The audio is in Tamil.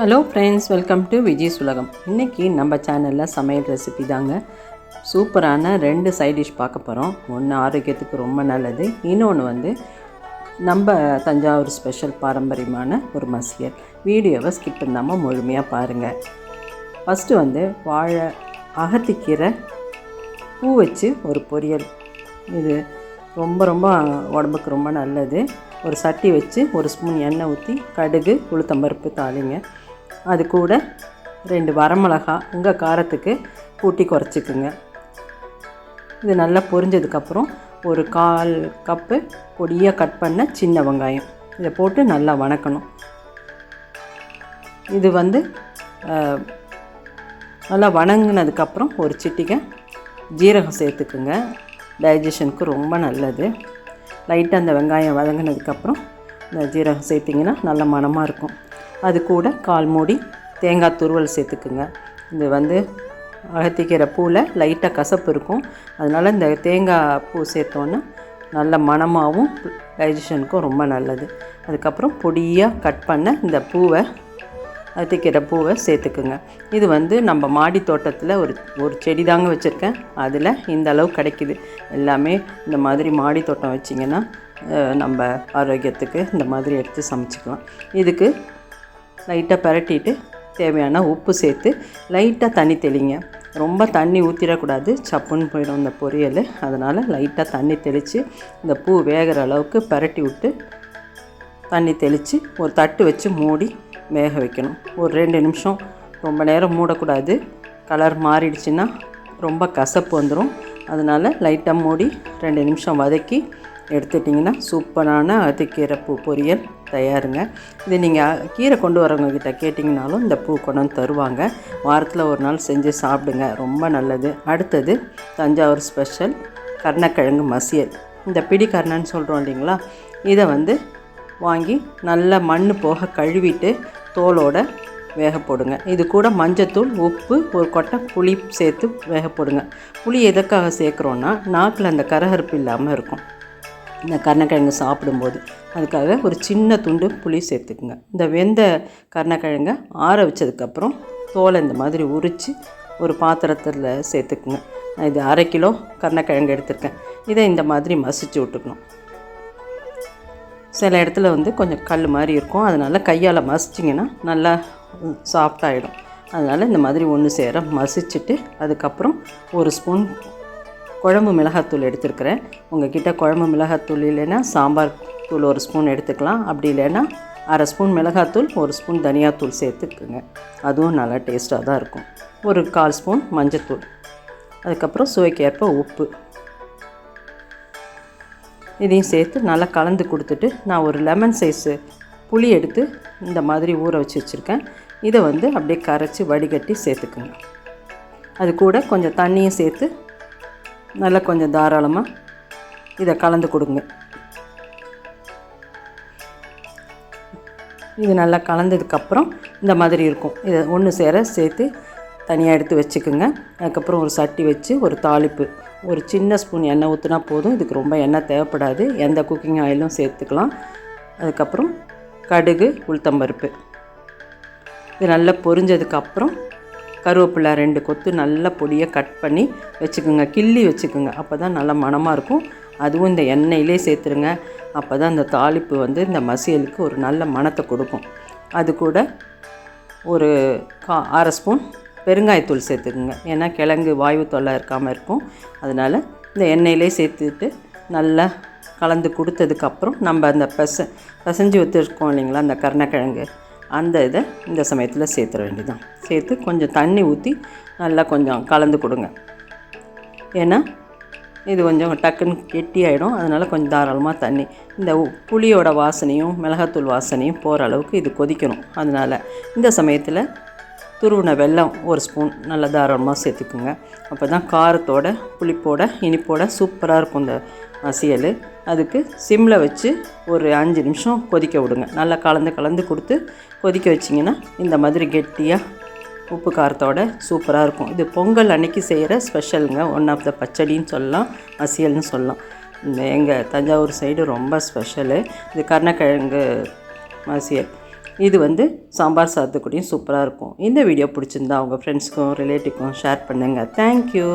Hello friends welcome to Vijay Sulagam இன்றைக்கி நம்ம சேனலில் சமையல் ரெசிபி தாங்க. சூப்பரான ரெண்டு சைட் டிஷ் பார்க்க போகிறோம் ஒன்று ஆரோக்கியத்துக்கு ரொம்ப நல்லது. இன்னொன்று வந்து நம்ம தஞ்சாவூர் ஸ்பெஷல் பாரம்பரியமான ஒரு மசியல். வீடியோவை ஸ்கிப் பண்ணாமல் முழுமையாக பாருங்கள் ஃபஸ்ட்டு வந்து வாழை அகத்திக்கீரை பூ வச்சு ஒரு பொரியல். இது ரொம்ப ரொம்ப உடம்புக்கு ரொம்ப நல்லது. ஒரு சட்டி வச்சு ஒரு ஸ்பூன் எண்ணெய் ஊற்றி கடுகு உளுத்தம்பருப்பு தாளிங்க. அது கூட ரெண்டு வரமிளகா உங்கள் காரத்துக்கு கூட்டி குறைச்சிக்குங்க. இது நல்லா பொரிஞ்சதுக்கப்புறம் ஒரு கால் கப்பு பொடியாக கட் பண்ண சின்ன வெங்காயம். இதை போட்டு நல்லா வணக்கணும். இது வந்து நல்லா வணங்கினதுக்கப்புறம் ஒரு சிட்டிகை ஜீரகம் சேர்த்துக்குங்க. டைஜஷனுக்கு ரொம்ப நல்லது. லைட்டாக அந்த வெங்காயம் வதங்கினதுக்கப்புறம் இந்த ஜீரகம் சேர்த்திங்கன்னா நல்ல மணமாக இருக்கும். அது கூட கால் மூடி தேங்காய் துருவல் சேர்த்துக்குங்க. இது வந்து அகத்திக்கிற பூவில் லைட்டாக கசப்பு இருக்கும். அதனால் இந்த தேங்காய் பூ சேர்த்தோன்னே நல்ல மணமாகவும் டைஜஷனுக்கும் ரொம்ப நல்லது. அதுக்கப்புறம் பொடியாக கட் பண்ண இந்த பூவை அத்திக்கீரை பூவை சேர்த்துக்குங்க. இது வந்து நம்ம மாடி தோட்டத்தில் ஒரு ஒரு செடி தாங்க வச்சுருக்கேன். அதில் இந்த அளவு கிடைக்குது. எல்லாமே இந்த மாதிரி மாடி தோட்டம் வச்சிங்கன்னா நம்ம ஆரோக்கியத்துக்கு இந்த மாதிரி எடுத்து சமைச்சிக்கலாம். இதுக்கு லைட்டாக பரட்டிட்டு தேவையான உப்பு சேர்த்து லைட்டாக தண்ணி தெளிங்க. ரொம்ப தண்ணி ஊற்றிடக்கூடாது சப்புன்னு போயிடும் இந்த பொரியல். அதனால் லைட்டாக தண்ணி தெளித்து இந்த பூ வேகிற அளவுக்கு பரட்டி விட்டு தண்ணி தெளித்து ஒரு தட்டு வச்சு மூடி வேக வைக்கணும். ஒரு ரெண்டு நிமிஷம். ரொம்ப நேரம் மூடக்கூடாது. கலர் மாறிடுச்சுன்னா ரொம்ப கசப்பு வந்துடும் அதனால் லைட்டாக மூடி ரெண்டு நிமிஷம் வதக்கி எடுத்துட்டிங்கன்னா சூப்பரான அத்திக்கீரை பூ பொரியல் தயாருங்க. இது நீங்கள் கீரை கொண்டு வரவங்க கிட்ட கேட்டிங்கனாலும் இந்த பூ கொண்டு வந்து தருவாங்க. வாரத்தில் ஒரு நாள் செஞ்சு சாப்பிடுங்க. ரொம்ப நல்லது. அடுத்தது தஞ்சாவூர் ஸ்பெஷல் கருணக்கிழங்கு மசியல். இந்த பிடி கர்ணன்னு சொல்கிறோம் இல்லைங்களா? இதை வந்து வாங்கி நல்லா மண் போக கழுவிட்டு தோலோட வேக போடுங்க. இது கூட மஞ்சத்தூள் உப்பு ஒரு கொட்டை புளி சேர்த்து வேக போடுங்க. புளி எதுக்காக சேர்க்குறோன்னா நாக்கில் அந்த கரகரப்பு இல்லாமல் இருக்கும். இந்த கருணக்கிழங்கு சாப்பிடும்போது அதுக்காக ஒரு சின்ன துண்டு புளி சேர்த்துக்குங்க. இந்த வெந்த கருணக்கிழங்கை ஆற வச்சதுக்கப்புறம் தோலை இந்த மாதிரி உரித்து ஒரு பாத்திரத்தில் சேர்த்துக்குங்க. நான் இது அரை கிலோ கருணக்கிழங்கு எடுத்திருக்கேன். இதை இந்த மாதிரி மசிச்சு விட்டுக்கணும். சில இடத்துல வந்து கொஞ்சம் கல் மாதிரி இருக்கும். அதனால் கையால் மசிச்சிங்கன்னா நல்லா சாஃப்டாகிடும் அதனால் இந்த மாதிரி ஒன்று சேர மசிச்சுட்டு அதுக்கப்புறம் ஒரு ஸ்பூன் குழம்பு மிளகாத்தூள் எடுத்துருக்கிறேன். உங்கள் கிட்ட குழம்பு மிளகாத்தூள் இல்லைன்னா சாம்பார் தூள் ஒரு ஸ்பூன் எடுத்துக்கலாம். அப்படி இல்லைன்னா அரை ஸ்பூன் மிளகாத்தூள் ஒரு ஸ்பூன் தனியாத்தூள் சேர்த்துக்குங்க. அதுவும் நல்லா டேஸ்ட்டாக தான் இருக்கும். ஒரு கால் ஸ்பூன் மஞ்சத்தூள். அதுக்கப்புறம் சுவைக்கேற்ப உப்பு. இதையும் சேர்த்து நல்லா கலந்து கொடுத்துட்டு நான் ஒரு லெமன் சைஸு புளி எடுத்து இந்த மாதிரி ஊற வச்சு வச்சுருக்கேன். இதை வந்து அப்படியே கரைச்சி வடிகட்டி சேர்த்துக்குங்க. அது கூட கொஞ்சம் தண்ணியும் சேர்த்து நல்லா கொஞ்சம் தாராளமாக இதை கலந்து கொடுங்க. இது நல்லா கலந்ததுக்கப்புறம் இந்த மாதிரி இருக்கும். இதை ஒன்று சேர சேர்த்து தனியாக எடுத்து வச்சுக்கோங்க. அதுக்கப்புறம் ஒரு சட்டி வச்சு ஒரு தாளிப்பு. ஒரு சின்ன ஸ்பூன் எண்ணெய் ஊற்றினா போதும். இதுக்கு ரொம்ப எண்ணெய் தேவைப்படாது. எந்த குக்கிங் ஆயிலும் சேர்த்துக்கலாம். அதுக்கப்புறம் கடுகு உளுத்தம்பருப்பு. இது நல்லா பொரிஞ்சதுக்கப்புறம் கருவேப்பிலை ரெண்டு கொத்து நல்லா பொடியாக கட் பண்ணி வச்சுக்கோங்க. கிள்ளி வச்சுக்கோங்க. அப்போ தான் நல்லா மணமாக இருக்கும். அதுவும் இந்த எண்ணெயிலே சேர்த்துருங்க. அப்போ தான் இந்த தாளிப்பு வந்து இந்த மசியலுக்கு ஒரு நல்ல மனத்தை கொடுக்கும். அது கூட ஒரு கா அரை ஸ்பூன் பெருங்காயத்தூள் சேர்த்துக்குங்க. ஏன்னா கிழங்கு வாயு தொல்லை இருக்காமல் இருக்கும். அதனால் இந்த எண்ணெயிலே சேர்த்துட்டு நல்லா கலந்து கொடுத்ததுக்கப்புறம் நம்ம அந்த பெச பெசஞ்சு வச்சுருக்கோம் இல்லைங்களா? அந்த கருணக்கிழங்கு. அந்த இதை இந்த சமயத்தில் சேர்த்துற வேண்டியதான் சேர்த்து கொஞ்சம் தண்ணி ஊற்றி நல்லா கொஞ்சம் கலந்து கொடுங்க. ஏன்னா இது கொஞ்சம் டக்குன்னு கெட்டியாயிடும் அதனால் கொஞ்சம் தாராளமாக தண்ணி இந்த உ- புளியோட வாசனையும் மிளகாத்தூள் வாசனையும் போகிற அளவுக்கு இது கொதிக்கணும். அதனால் இந்த சமயத்தில் துருவின வெல்லம் ஒரு ஸ்பூன் நல்லா தாராளமாக சேர்த்துக்குங்க. அப்போ தான் காரத்தோட புளிப்போட இனிப்போட சூப்பராக இருக்கும் இந்த மசியல் அதுக்கு சிம்மில் வச்சு ஒரு அஞ்சு நிமிஷம் கொதிக்க விடுங்க. நல்லா கலந்து கலந்து கொடுத்து கொதிக்க வச்சிங்கன்னா இந்த மாதிரி கெட்டியாக உப்பு காரத்தோட சூப்பராக இருக்கும். இது பொங்கல் அன்னைக்கு செய்கிற ஸ்பெஷலுங்க. ஒன் ஆஃப் த பச்சடின்னு சொல்லலாம் மசியல்னு சொல்லலாம். இந்த எங்கள் தஞ்சாவூர் சைடு ரொம்ப ஸ்பெஷலு. இது கருணக்கிழங்கு மசியல் இது வந்து சாம்பார் சாதத்துக்கூடையும் சூப்பராக இருக்கும். இந்த வீடியோ பிடிச்சிருந்தா உங்கள் ஃப்ரெண்ட்ஸ்க்கும் ரிலேட்டிவ்க்கும் ஷேர் பண்ணுங்கள் தேங்க்யூ